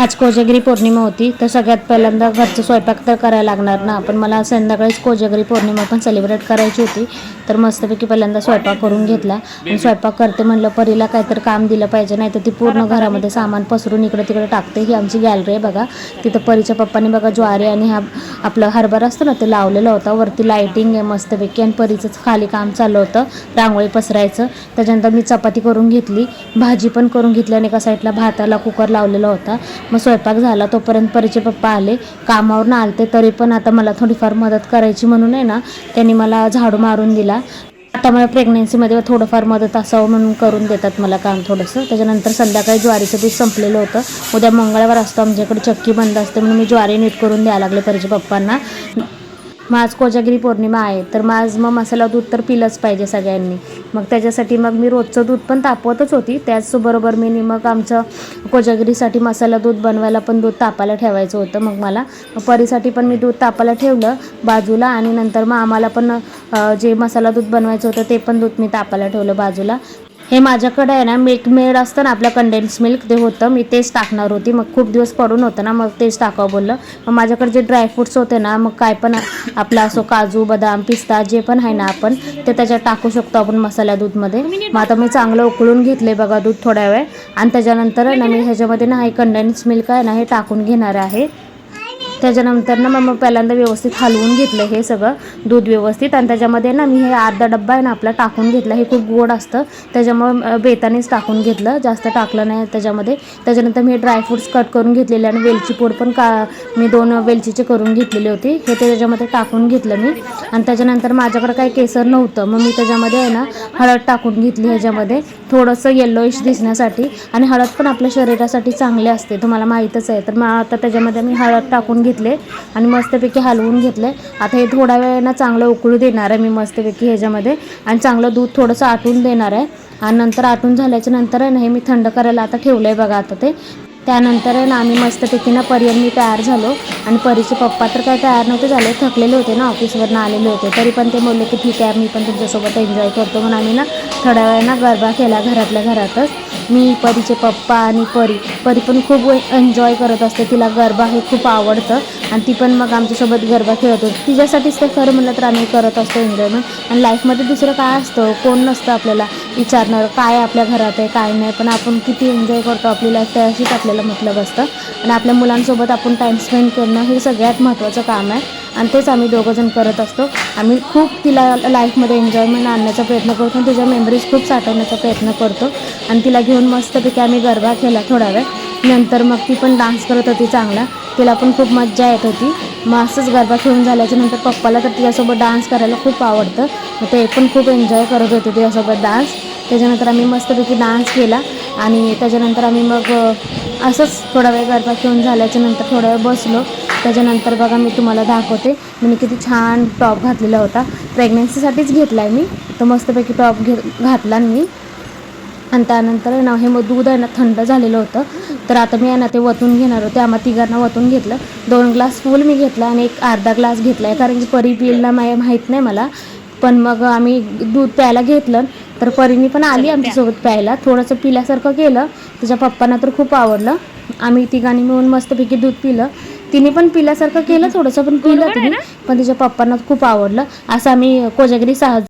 आज कोजगिरी पौर्णिमा होती तर सगळ्यात पहिल्यांदा घरचं स्वयंपाक तर करायला लागणार ना. पण मला संध्याकाळीच कोजगिरी पौर्णिमा पण सेलिब्रेट करायची होती. तर मस्तपैकी पहिल्यांदा स्वयंपाक करून घेतला. आणि स्वयंपाक करते म्हणलं परीला काहीतरी काम दिलं पाहिजे नाही तर ती पूर्ण घरामध्ये सामान पसरून इकडे तिकडे टाकते. ही आमची गॅलरी आहे बघा. तिथं परीच्या पप्पाने बघा ज्वारी आणि हा आपलं हरभरा असतं ना ते लावलेलं होतं. वरती लायटिंग आहे मस्तपैकी. आणि परीचंच खाली काम चाललं होतं रांगोळी पसरायचं. त्याच्यानंतर मी चपाती करून घेतली. भाजी पण करून घेतली आणि एका साईडला भाताला कुकर लावलेला होता. मग स्वयंपाक झाला. तोपर्यंत परीचे पप्पा आले. कामावरून आलते. तरी पण आता मला थोडीफार मदत करायची म्हणून आहे ना त्यांनी मला झाडू मारून दिला. आता मला प्रेग्नेन्सीमध्ये थोडंफार मदत असावं म्हणून करून देतात मला काम थोडंसं. त्याच्यानंतर संध्याकाळी ज्वारीचं पीठ संपलेलं होतं. उद्या मंगळवार असतो आमच्याकडे चक्की बंद असते म्हणून मी ज्वारी नीट करून द्यायला लागले परीच्या पप्पांना. मग आज कोजागिरी पौर्णिमा आहे तर मग आज मग मसाला दूध तर पिलंच पाहिजे सगळ्यांनी. मग त्याच्यासाठी मग मी रोजचं दूध पण तापवतच होती. त्याचबरोबर मी मग आमचं कोजागिरीसाठी मसाला दूध बनवायला पण दूध तापायला ठेवायचं होतं मग मला. परीसाठी पण मी दूध तापायला ठेवलं बाजूला आणि नंतर मग आम्हाला पण जे मसाला दूध बनवायचं होतं ते पण दूध मी तापायला ठेवलं बाजूला. हे माझ्याकडे आहे ना मिल्क मेड असतं ना आपलं कंडेन्स मिल्क ते होतं मी तेच टाकणार होती. मग खूप दिवस पडून होतं ना मग तेच टाकावं बोललं. मग माझ्याकडे जे ड्रायफ्रुट्स होते ना मग काय पण आपलं असो काजू बदाम पिस्ता जे पण आहे ना आपण ते त्याच्यात टाकू शकतो आपण मसाला दूधमध्ये. मग आता मी चांगलं उकळून घेतले बघा दूध थोड्या वेळ. आणि त्याच्यानंतर आहे ना मी ह्याच्यामध्ये ना हे कंडेन्स मिल्क आहे ना हे टाकून घेणार आहे. त्याच्यानंतर ना मग पहिल्यांदा व्यवस्थित हलवून घेतलं हे सगळं दूध व्यवस्थित. आणि त्याच्यामध्ये ना मी हे अर्धा डब्बा आहे ना आपला टाकून घेतला. हे खूप गोड असतं. त्याच्यामुळं बेतानेच टाकून घेतलं. जास्त टाकलं नाही त्याच्यामध्ये. त्याच्यानंतर मी ड्रायफ्रूट्स कट करून घेतलेले आणि वेलची पूड पण का मी दोन वेलचीचे करून घेतलेली होती. हे त्याच्यामध्ये टाकून घेतलं मी. आणि त्याच्यानंतर माझ्याकडे काही केसर नव्हतं. मग मी त्याच्यामध्ये आहे ना हळद टाकून घेतली ह्याच्यामध्ये. थोडंसं येल्लोइश दिसण्यासाठी. आणि हळद पण आपल्या शरीरासाठी चांगले असते. तुम्हाला माहीतच आहे. तर मग आता त्याच्यामध्ये मी हळद टाकून घेतली घेतले आणि मस्तपैकी हलवून घेतले. आता हे थोडा वेळ ना चांगलं उकळू देणार आहे मी मस्तपैकी ह्याच्यामध्ये. आणि चांगलं दूध थोडंसं आटून देणार आहे. आणि नंतर आटून झाल्याच्यानंतर आहे हे मी थंड करायला आता ठेवलं आहे बघा आता ते. त्यानंतर आहे ना आम्ही मस्तपैकी ना परी मी तयार झालो. आणि परीचे पप्पा तर काय तयार नव्हते झाले थकलेले होते ना ऑफिसवरनं आलेले होते. तरी पण ते बोलले की ठीक आहे मी पण तुमच्यासोबत एन्जॉय करतो म्हणून आम्ही ना थोड्या वेळ ना गरबा केला घरातल्या घरातच. मी परीचे पप्पा आणि परी परी पण खूप एन्जॉय करत असते. तिला गरबा हे खूप आवडतं. आणि ती पण मग आमच्यासोबत गरबा खेळत होती. तिच्यासाठीच ते खरं म्हणलं तर आम्ही करत असतो एन्जॉयमेंट आणि लाईफमध्ये दुसरं काय असतं? कोण नसतं आपल्याला. विचारणार काय आपल्या घरात आहे काय नाही. पण आपण किती एन्जॉय करतो आपली लाईफ त्याशीच आपल्याला मतलब असतं. आणि आपल्या मुलांसोबत आपण टाईम स्पेंड करणं हे सगळ्यात महत्त्वाचं काम आहे. आणि तेच आम्ही दोघंजण करत असतो. आम्ही खूप तिला लाईफमध्ये एन्जॉयमेंट आणण्याचा प्रयत्न करतो आणि तिच्या मेमरीज खूप साठवण्याचा प्रयत्न करतो. आणि तिला घेऊन मस्तपैकी आम्ही गरबा केला थोडा वेळ. नंतर मग ती पण डान्स करत होती चांगला. तिला पण खूप मज्जा येत होती. मग असंच गरबा खेळून झाल्याच्यानंतर पप्पाला तर तिच्यासोबत डान्स करायला खूप आवडतं. ते पण खूप एन्जॉय करत होते तिच्यासोबत डान्स त्याच्यानंतर आम्ही मस्तपैकी डान्स केला आणि त्याच्यानंतर आम्ही मग असंच थोडा वेळ गरबा खेळून झाल्याच्यानंतर थोडा वेळ बसलो. त्याच्यानंतर बघा मी तुम्हाला दाखवते. मी किती छान टॉप घातलेला होता. प्रेग्नन्सीसाठीच घेतला आहे मी. तो मस्तपैकी टॉप घे घातला मी. आणि त्यानंतर ना हे मग दूध आहे ना थंड झालेलं होतं. तर आता मी आहे ना ते वतून घेणार होते. आम्हा तिघांना वतून घेतलं. दोन ग्लास फुल मी घेतला आणि एक अर्धा ग्लास घेतला आहे. कारण की परी पिलला मा माहीत नाही मला. पण मग आम्ही दूध प्यायला घेतलं. तर परीने पण आली आमच्यासोबत प्यायला. थोडंसं पिल्यासारखं केलं. तिच्या पप्पांना तर खूप आवडलं. आम्ही तिघांनी मिळून मस्तपैकी दूध पिलं. तिने पण पिल्यासारखं केलं थोडंसं पण पिलं तिने. पण तिच्या पप्पांना खूप आवडलं. असं आम्ही कोजागिरी सहा